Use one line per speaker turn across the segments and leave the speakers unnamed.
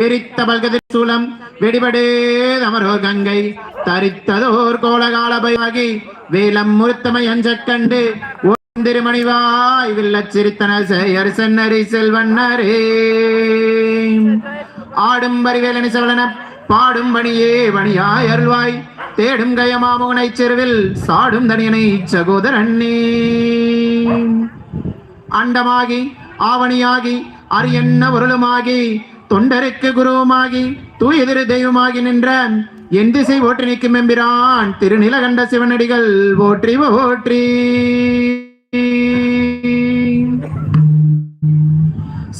எரித்த பல்கதிர் சூலம் வெடிபடு அமரோர் கங்கை தரித்ததோர் கோலகாலபயாகி வேலம் முருத்தமை அஞ்சக் கண்டு திருமணிவாய் வில்லச் சிரித்தனர் சென்னரி செல்வண்ணரே ஆடும் வரிவேலனி செவலன பாடும் பணியே பணியாய் அருள்வாய் தேடும் கயமாமுகனை செருவில் சாடும் தனியனை சகோதரன்னே. அண்டமாகி ஆவணியாகி அரியன்ன பொருளுமாகி தொண்டருக்கு குருவுமாகி தூயதிரு தெய்வமாகி நின்ற என் திசை ஓற்றி நிற்கும் எம்பிரான் திருநிலகண்ட சிவனடிகள் போற்றி ஓற்றி.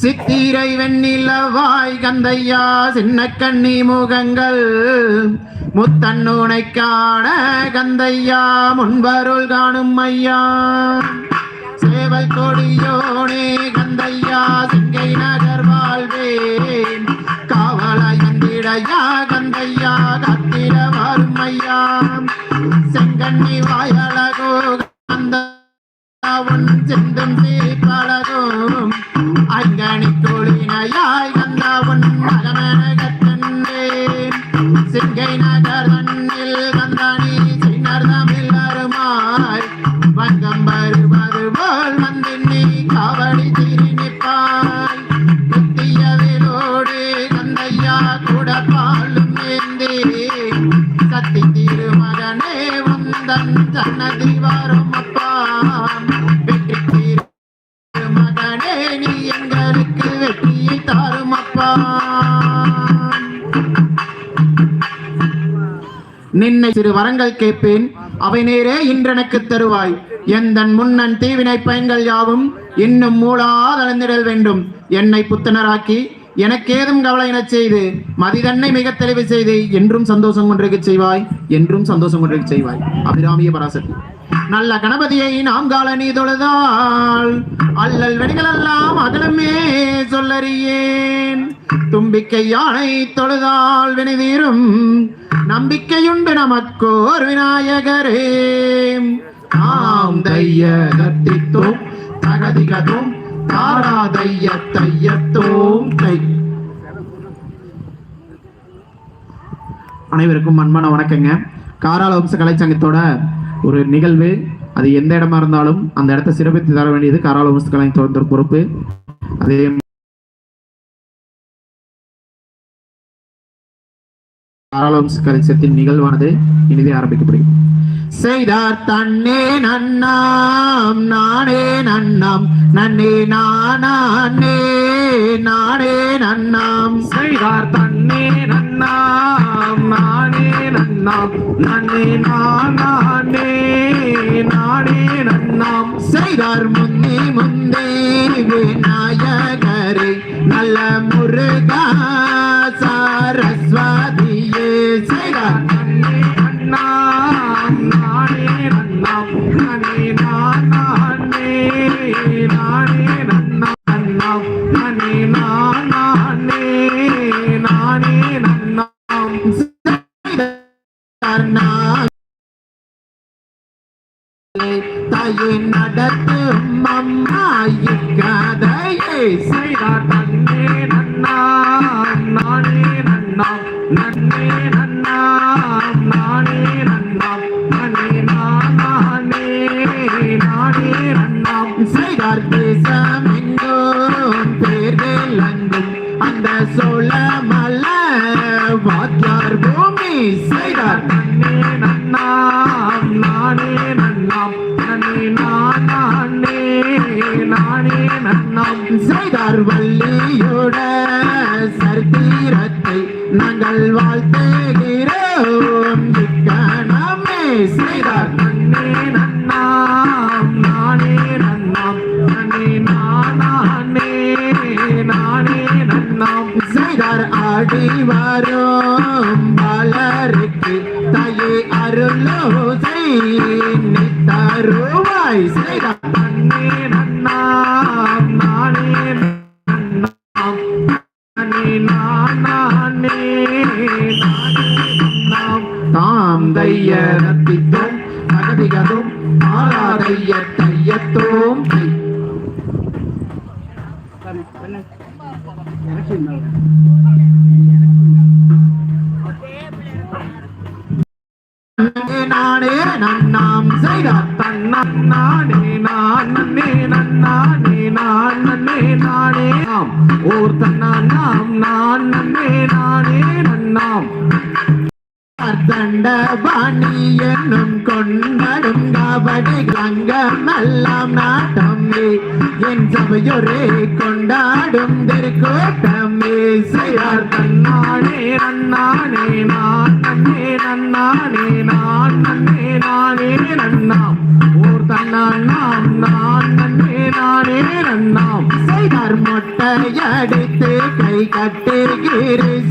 சித்திரை வெண்ணிலவாய் கந்தையா சின்ன கண்ணி முகங்கள் முத்தன்னூனை காண கந்தையா முன்பருள் காணும் ஐயா. சேவல் கொடியோனே செந்தம் சீப்பழகும் அங்கனி குளினையாய் கந்தவன் மகமனகத்தன்றே சிங்கை நகர் மண்ணில் வந்தானி சின்னர் தமிழ் அருமாய் வங்கம் வருவது போல் வந்து நீ காவடி நின்னை சிறு வரங்கள் கேட்பேன். அவை நேரே இன்றெனக்கு தருவாய். எந்தன் முன்னன் தீவினை பயன்கள் யாவும் இன்னும் மூளாதளந்திடல் வேண்டும். என்னை புத்தனராக்கி எனக்கேதும் கவலை எனச் செய்து மதிதன்னை மிக தெளிவு செய்து என்றும் சந்தோஷம் கொண்டிருக்க செய்வாய் என்றும் சந்தோஷம் கொண்டிருக்க செய்வாய். அபிராமிய பராசக்தி. நல்ல கணபதியை நாம் கால நீ தொழுதாள் அல்லல் வெடிகளெல்லாம் அகலமே சொல்லறியேன். தும்பிக்கை யானை தொழுதாள் வினைதீரும் நம்பிக்கையுண்டு நமக்கோர் விநாயகரே. நாம் தைய கத்தித்தோம் தகதிகதோம் தாராதைய தையத்தோம் தை அனைவருக்கும் அன்பான வணக்கங்க. காரால வம்ச கலைச்சங்கத்தோட ஒரு நிகழ்வு. அது எந்த இடமா இருந்தாலும் அந்த இடத்த சிறப்பித்து தர வேண்டியது காரால வம்ச கலைஞர் பொறுப்பு. அதே ஆலோம்ஸ் வம்ச நிகழ்வானது இனிதே ஆரம்பிக்கப்படுகிறது. செய்தார் தன்னே நன்னாம் நானே நன்னாம் நன்னே நானே நானே நன்னாம்.
செய்தார் தன்னே நன்னாம் நானே நன்னாம் நன்னே நானே நானே நன்னாம்.
செய்தார் முன்னே முந்தே விநாயகரே நல்ல முருகா
நானே நன்னாம்
செய்தார் நான்
நன்னாம்
செய்தார் வள்ளியோட சரித்திரத்தை நாங்கள் வாழ்த்துகிறோம். இக்கணமே செய்தார்.
நன்னே நன்னாம். நானே நன்னாம். நன்னே நானே நானே நன்னாம்.
செய்தார் ஆடி வரும். பலருக்கு தாயே அருளோ தருவாய். செய்தார்.
நன்னே நன்னா கையத்தோம் நானே நன்னாம்
செய்தார்
தன்னான் நானே நான் நன்னே நன்னானே நான் நன்னே நானே. நாம் ஓர் தன்னான் நாம் நான் நன்னே நானே நன்னாம்.
தண்டபாணி என்னும் கொண்டடும் கபடி அங்கமெல்லாம் நாட்டமே. என் சபையொரே கொண்டாடும் திருக்கோட்டமே. செய்யார்
தன்னானே நன்னானே நான் நன்னே நன்னானே நான் நன்னே.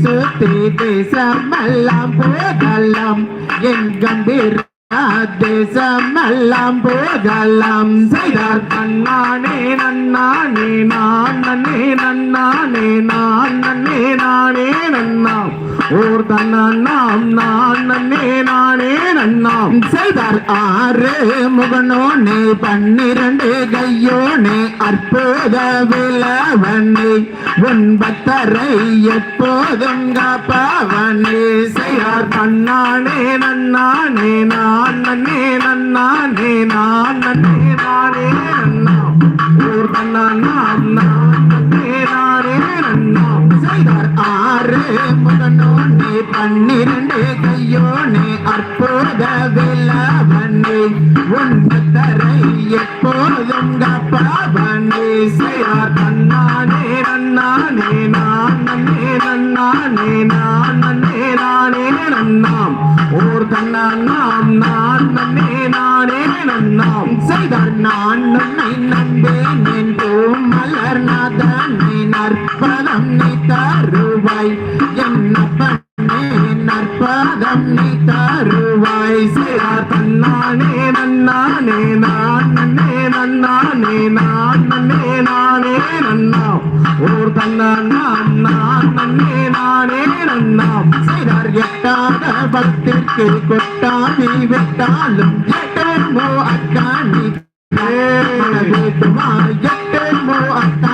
சுத்தி தேசமெல்லாம் போகலாம் என் கம்பீர தேசமெல்லாம் போகலாம் செய்தார்
கண்ணானே நன்னானே நான் நன்னே நன்னானே நான் நன்னே நானே நன்னாம். ஓர் தன்னாம் நான்
செய்தார் ஆறு முகனோனே பன்னிரண்டு கையோனே அற்புத விலவனே. ஒன்பத்தரை எப்போதும் காப்பவனே. செய்தார்
பண்ணானே நன்னானே நான் நன்னே நன்னானே நான் நன்னே நானே நன்னா. ஊர் தன்னாம் நான்
ஆறு முகனோனே பன்னிரண்டு கையோனே அற்புத விலவனே ஒன்பத்தரை எப்போதும் காப்பவனே செய்தார்
யார் தன்னானே நன்னானே நான் நன்னானே நான் நன்னே நானே நன்னாம் ஓர் தன்னாம் நான் நன்னே நானே நன்னாம்
செய்தான் நான் நன்னை நம்பேன் என்றும் மலர் நாதனை நற்பதம் நீ தருவாய். என்னப்பனே நற்பதம் நீ தருவாய். எட்டாத பக்திற்கு கொட்டாதி விட்டாலும் எட்டோ அக்கா.